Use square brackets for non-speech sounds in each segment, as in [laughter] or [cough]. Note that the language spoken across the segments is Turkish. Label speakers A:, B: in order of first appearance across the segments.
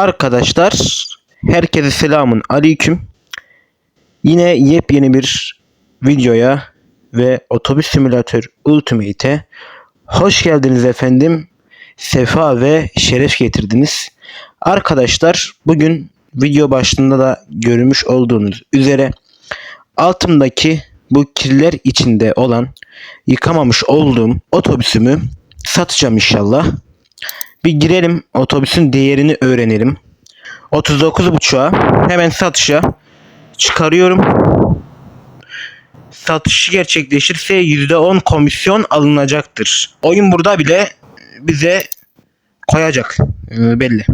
A: Arkadaşlar herkese selamun aleyküm. Yine yepyeni bir videoya ve otobüs simülatör Ultimate'e hoş geldiniz efendim. Sefa ve şeref getirdiniz. Arkadaşlar bugün video başlığında da görmüş olduğunuz üzere altımdaki bu kirler içinde olan yıkamamış olduğum otobüsümü satacağım inşallah. Bir girelim otobüsün değerini öğrenelim. 39.5'a hemen satışa çıkarıyorum. Satışı gerçekleşirse %10 komisyon alınacaktır. Oyun burada bile bize koyacak. Ee, belli.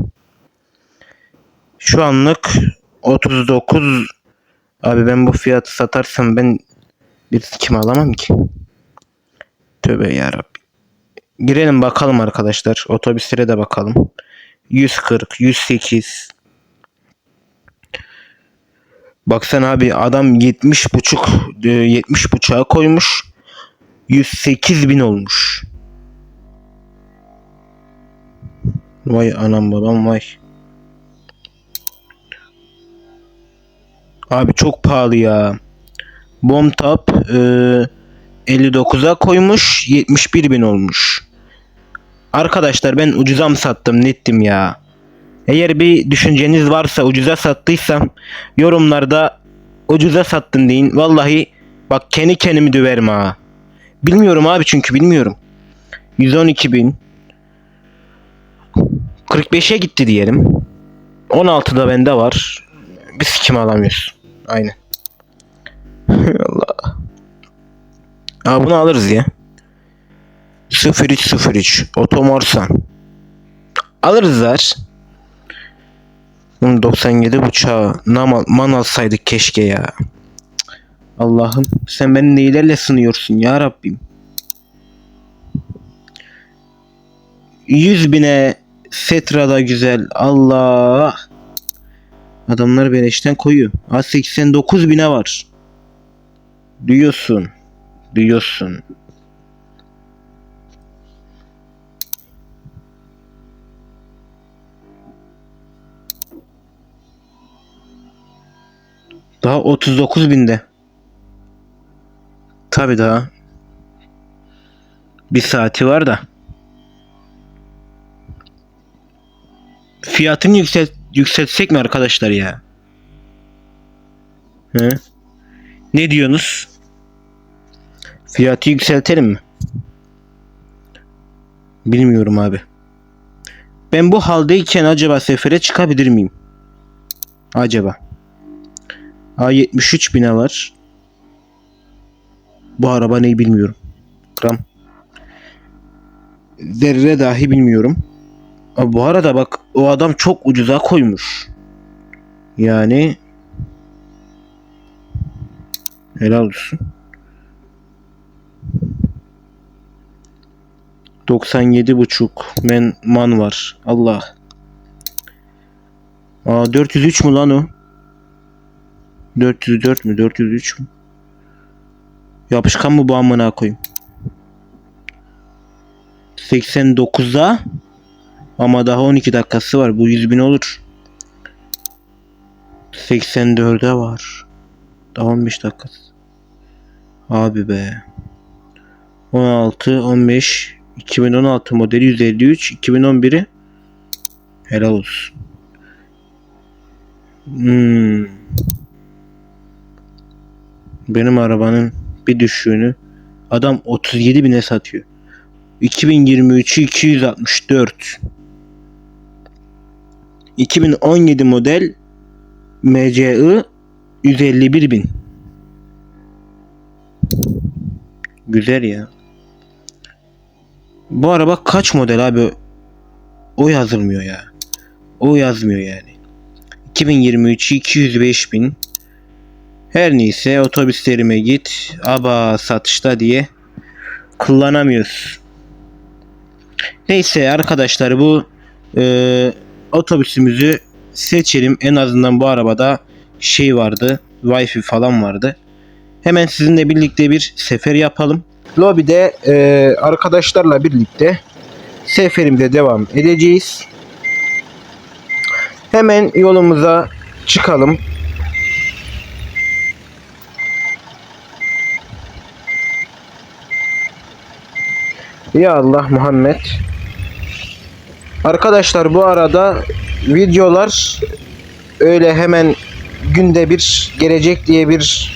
A: Şu anlık 39 Abi ben bu fiyatı satarsam ben bir kim alamam ki. Tövbe yarabbi. Girelim bakalım arkadaşlar. Otobüslere de bakalım. 140, 108. Baksana abi adam 70 buçuk 70 buçuğa koymuş. 108 bin olmuş. Vay anam babam vay. Abi çok pahalı ya. Bomb Top e, 59'a koymuş 71 bin olmuş. Arkadaşlar ben ucuza mı sattım nettim ya. Eğer bir düşünceniz varsa ucuza sattıysam yorumlarda ucuza sattın deyin. Vallahi bak kendi kendimi döverim ha. Bilmiyorum abi çünkü bilmiyorum. 112 bin. 45'e gitti diyelim. 16'da bende var. Biz kim alamıyoruz. Aynen. [laughs] Allah. Aa bunu alırız ya. 0303 Otomorsan. Alırız zar. Bunu 97 buçağı man, alsaydık keşke ya. Allah'ım sen beni neylerle sınıyorsun ya Rabbim. 100 bine Setra da güzel. Allah. Adamlar beleşten koyuyor. Ha 89 bine var. Duyuyorsun. Duyuyorsun. Daha 39 binde. Tabi daha. Bir saati var da. Fiyatını yükselt yükseltsek mi arkadaşlar ya? He? Ne diyorsunuz? Fiyatı yükseltelim mi? Bilmiyorum abi. Ben bu haldeyken acaba sefere çıkabilir miyim? Acaba. A73 bine var. Bu araba neyi bilmiyorum. Gram. Zerre dahi bilmiyorum. Abi bu arada bak o adam çok ucuza koymuş. Yani helal olsun. 97 buçuk men man var. Allah. Aa 403 mu lan o? 404 mü? 403 mü? Yapışkan mı bu amına koyayım? 89'a ama daha 12 dakikası var. Bu 100 bin olur. 84'e var. Daha 15 dakikası. Abi be. 16, 15, 2016 modeli 153, 2011'i helal olsun. Hmm. Benim arabanın bir düşüğünü adam 37 bine satıyor. 2023'ü 264. 2017 model MCI 151 bin. Güzel ya. Bu araba kaç model abi? O yazılmıyor ya. O yazmıyor yani. 2023 205 bin. Her neyse otobüslerime git. Aba satışta diye kullanamıyoruz. Neyse arkadaşlar bu e, otobüsümüzü seçelim. En azından bu arabada şey vardı. Wi-Fi falan vardı. Hemen sizinle birlikte bir sefer yapalım. Lobide e, arkadaşlarla birlikte seferimize devam edeceğiz. Hemen yolumuza çıkalım. Ya Allah Muhammed. Arkadaşlar bu arada videolar öyle hemen günde bir gelecek diye bir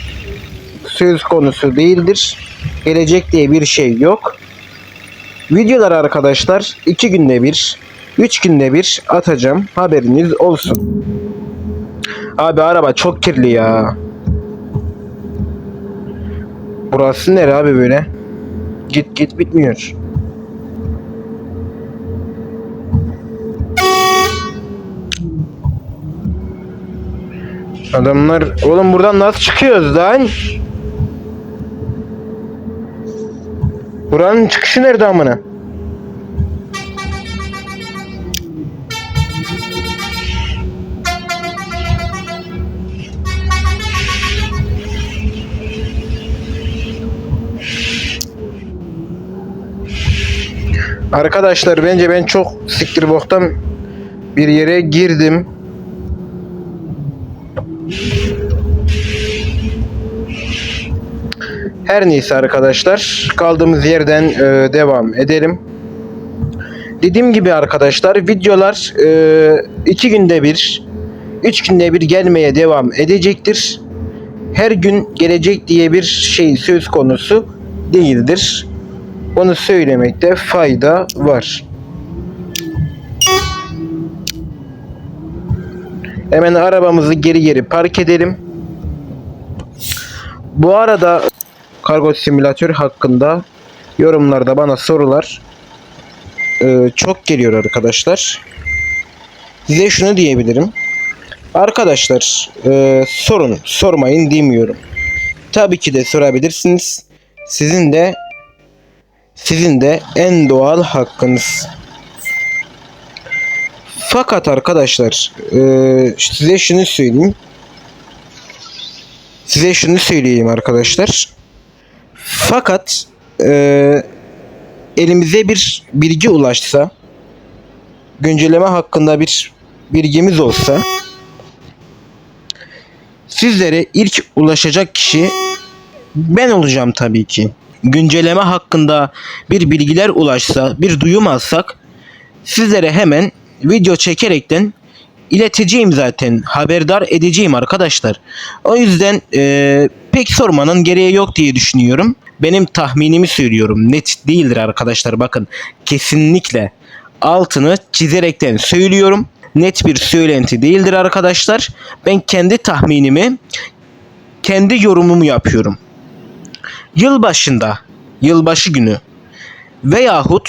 A: söz konusu değildir. Gelecek diye bir şey yok. Videolar arkadaşlar iki günde bir, üç günde bir atacağım. Haberiniz olsun. Abi araba çok kirli ya. Burası nere abi böyle? Git git bitmiyor. Adamlar oğlum buradan nasıl çıkıyoruz lan? Buranın çıkışı nerede amına? Arkadaşlar bence ben çok siktir boktan bir yere girdim. Her neyse arkadaşlar kaldığımız yerden e, devam edelim. Dediğim gibi arkadaşlar videolar e, iki günde bir, üç günde bir gelmeye devam edecektir. Her gün gelecek diye bir şey söz konusu değildir. Onu söylemekte fayda var. Hemen arabamızı geri geri park edelim. Bu arada kargo simülatör hakkında yorumlarda bana sorular e, çok geliyor arkadaşlar. Size şunu diyebilirim. Arkadaşlar e, sorun sormayın demiyorum. Tabii ki de sorabilirsiniz. Sizin de sizin de en doğal hakkınız. Fakat arkadaşlar e, size şunu söyleyeyim. Size şunu söyleyeyim arkadaşlar. Fakat e, elimize bir bilgi ulaşsa, güncelleme hakkında bir bilgimiz olsa, sizlere ilk ulaşacak kişi ben olacağım tabii ki. Güncelleme hakkında bir bilgiler ulaşsa, bir duyum alsak, sizlere hemen video çekerekten ileteceğim zaten. Haberdar edeceğim arkadaşlar. O yüzden e, pek sormanın gereği yok diye düşünüyorum. Benim tahminimi söylüyorum. Net değildir arkadaşlar. Bakın kesinlikle altını çizerekten söylüyorum. Net bir söylenti değildir arkadaşlar. Ben kendi tahminimi, kendi yorumumu yapıyorum. Yılbaşında, yılbaşı günü veyahut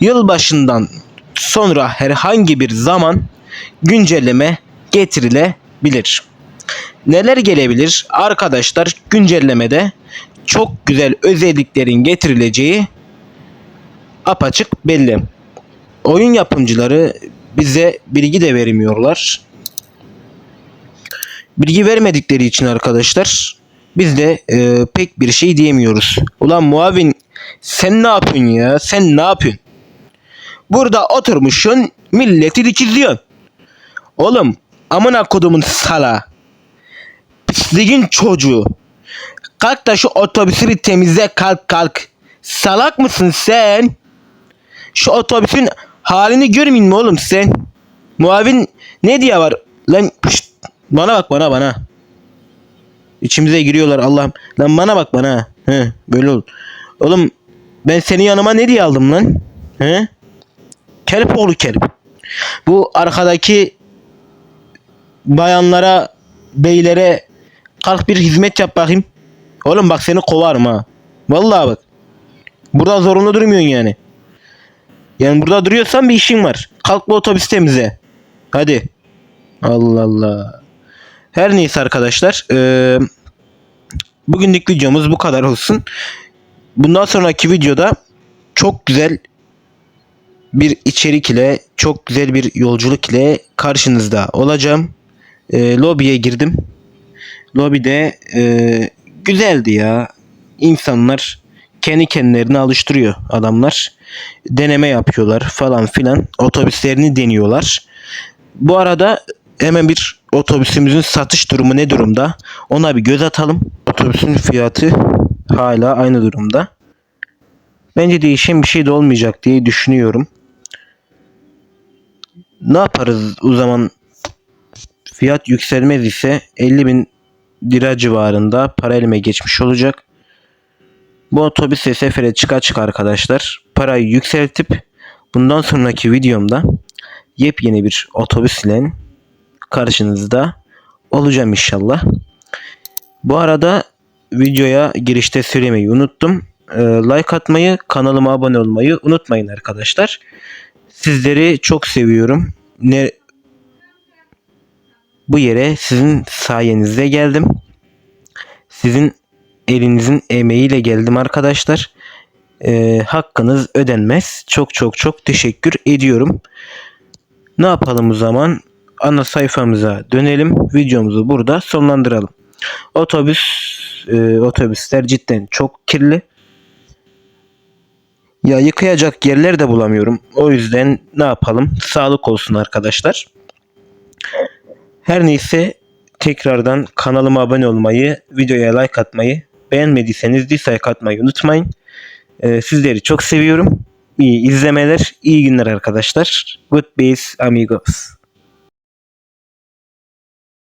A: yılbaşından sonra herhangi bir zaman güncelleme getirilebilir. Neler gelebilir? Arkadaşlar güncellemede çok güzel özelliklerin getirileceği apaçık belli. Oyun yapımcıları bize bilgi de vermiyorlar. Bilgi vermedikleri için arkadaşlar biz de e, pek bir şey diyemiyoruz. Ulan muavin sen ne yapıyorsun ya? Sen ne yapıyorsun? Burada oturmuşsun milleti dikizliyorsun. Oğlum amına kodumun sala. Pisliğin çocuğu. Kalk da şu otobüsü bir temizle kalk kalk. Salak mısın sen? Şu otobüsün halini görmeyin mi oğlum sen? Muavin ne diye var? Lan pişt, bana bak bana bana. İçimize giriyorlar Allah'ım. Lan bana bak bana. He, böyle ol. Oğlum ben seni yanıma ne diye aldım lan? He? Kelp oğlu kelp. Bu arkadaki bayanlara, beylere kalk bir hizmet yap bakayım. Oğlum bak seni kovarım ha. Vallahi bak. Burada zorunlu durmuyorsun yani. Yani burada duruyorsan bir işin var. Kalk bu otobüs temizle. Hadi. Allah Allah. Her neyse arkadaşlar. Eee bugünlük videomuz bu kadar olsun. Bundan sonraki videoda çok güzel bir içerik ile çok güzel bir yolculuk ile karşınızda olacağım. E, lobiye girdim. Lobide e, güzeldi ya. İnsanlar kendi kendilerini alıştırıyor adamlar. Deneme yapıyorlar falan filan. Otobüslerini deniyorlar. Bu arada hemen bir otobüsümüzün satış durumu ne durumda? Ona bir göz atalım. Otobüsün fiyatı hala aynı durumda. Bence değişen bir şey de olmayacak diye düşünüyorum. Ne yaparız o zaman? Fiyat yükselmez ise 50 bin lira civarında para elime geçmiş olacak. Bu otobüse sefere çıka çıka arkadaşlar parayı yükseltip bundan sonraki videomda yepyeni bir otobüs ile karşınızda olacağım inşallah. Bu arada videoya girişte söylemeyi unuttum. Ee, like atmayı, kanalıma abone olmayı unutmayın arkadaşlar. Sizleri çok seviyorum. Ne bu yere sizin sayenizde geldim. Sizin elinizin emeğiyle geldim arkadaşlar. Ee, hakkınız ödenmez. Çok çok çok teşekkür ediyorum. Ne yapalım o zaman? Ana sayfamıza dönelim. Videomuzu burada sonlandıralım. Otobüs e, otobüsler cidden çok kirli. Ya yıkayacak yerler de bulamıyorum. O yüzden ne yapalım? Sağlık olsun arkadaşlar. Her neyse tekrardan kanalıma abone olmayı, videoya like atmayı, beğenmediyseniz dislike atmayı unutmayın. Ee, sizleri çok seviyorum. İyi izlemeler, iyi günler arkadaşlar. Goodbyes amigos.